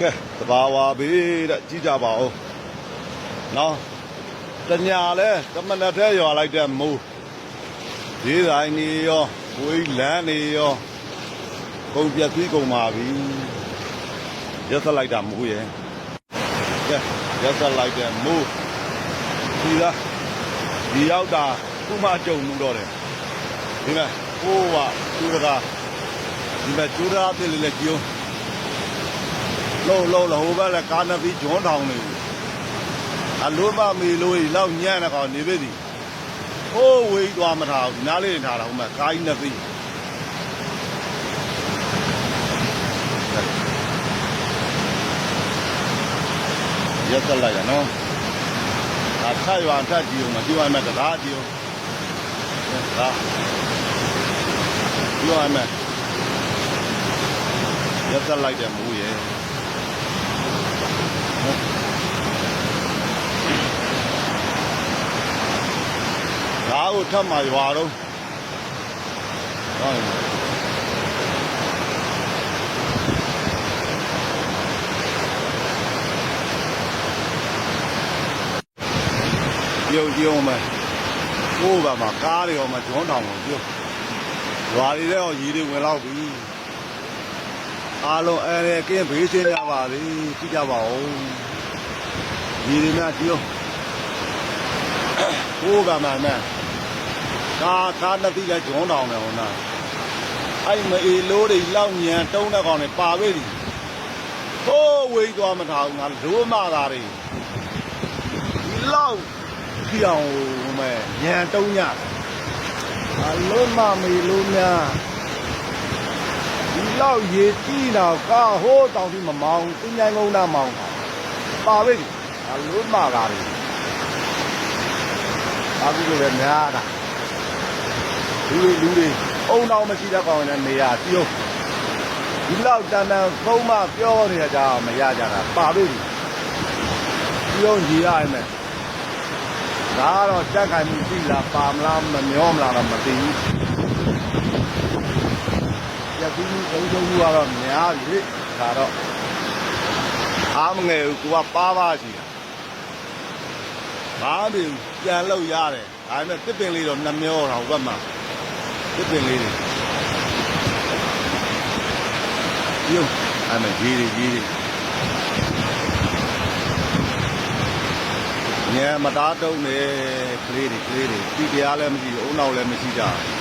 ကဲတဘာဝဘေးတဲ့ကြည့်ကြပါဦးနော်တညာလဲကမနက်ထဲရွာလိုက်တဲ့မိုးဒီတိုင်းနေရောဝေးလန်းနေရောကုန်ပြက်ပြီးကုန်ပါပြီရက်ဆက်လိုက်တာမိုးရဲ့ကဲရက်ဆက်လိုက်တဲ့မိုးဒီလားဒီရောက်တာခုမှကြုံမှုတော့တယ်ဒီမဲ့ဟိုးကကျူရကာဒီမဲ့ကျူရကာပြစ်လေးလက်ကျုံ လုံးလုံးလုံးဟိုဘက်လည်းကားနှစ်ပြီးဂျွန်းထောင်နေပြီအလိုမမီလို့ကြီးလောက်ညံ့တဲ့ကောင်နေပြီစီဟိုးဝေးသွားမထားဘူးနားလေးနေထားတာဟိုမှာကားကြီးနှစ်ပြီးရက်သက်လိုက်ရနော်ဒါထပ်ရွာထပ်ကြည့်အောင်မကြည့်ရမယ်တရားကြည့်အောင်ဒါကြည့်ရမယ်ရက်သက်လိုက်တဲ့မူရဲ့ ဓာတ်ကိုထပ်မှရွာတော့ဟုတ်ပြုတ်ပြုံးမယ်ကိုယ်ကမှကားတွေရောမှဂျွန်းတောင်ကိုပြုတ်ရွာတွေလည်းရောရီတွေဝင်တော့ပြီ အားလုံးအဲရဲကင်းဘေးစင်းကြပါလေကြည့်ကြပါဦးရီတွေများပြုတ်ကိုယ်ကမှနဲ့ကာကာနှစ်တိကဂျွန်းတောင်တယ်ဟောနာအဲ့မအေလိုးတွေလောက်ညံတုံးတဲ့ကောင်တွေပါပဲဒီဟိုးဝေးသွားမထားဘူးငါလိုးမသာတွေဒီလောက်ပြောင်းမဲ့ညံတုံးညအလုံးမမေလိုးများ ဒီလောက်ရေကြည့်တော့ကာဟိုးတောင်ที่မမောင်းသူညံကုန်းနာမောင်းပါပဲဒီအလုံးမသာတွေဘာဖြစ်လို့လဲများတာလူတွေလူတွေအုံတော်မရှိတဲ့ကောင်နဲ့နေရပြုံးဒီလောက်တန်တန်သုံးမပြောနေကြတာမရကြတာပါပြီပြုံးကြီးရမယ်ဒါကတော့ကြက်ခိုင်မှုရှိလားပါမလားမမျောမလားတော့မသိဘူး ရပြီးမှုသုံးချုံမှုကတော့များပြီဒါတော့အားမငယ်ဘူးကိုကပါပါရှိတာဘာမှမပြန်လို့ရတယ်ဒါပေမဲ့တစ်ပင်လေးတော့နှမျောတာဟိုဘက်မှာတစ်ပင်လေးတွေယုံအဲ့မဲ့ကြီးကြီးကြီးညမသားတုံးနေကလေးတွေကလေးတွေဒီတရားလည်းမရှိဘူးအုံနောက်လည်းမရှိကြဘူး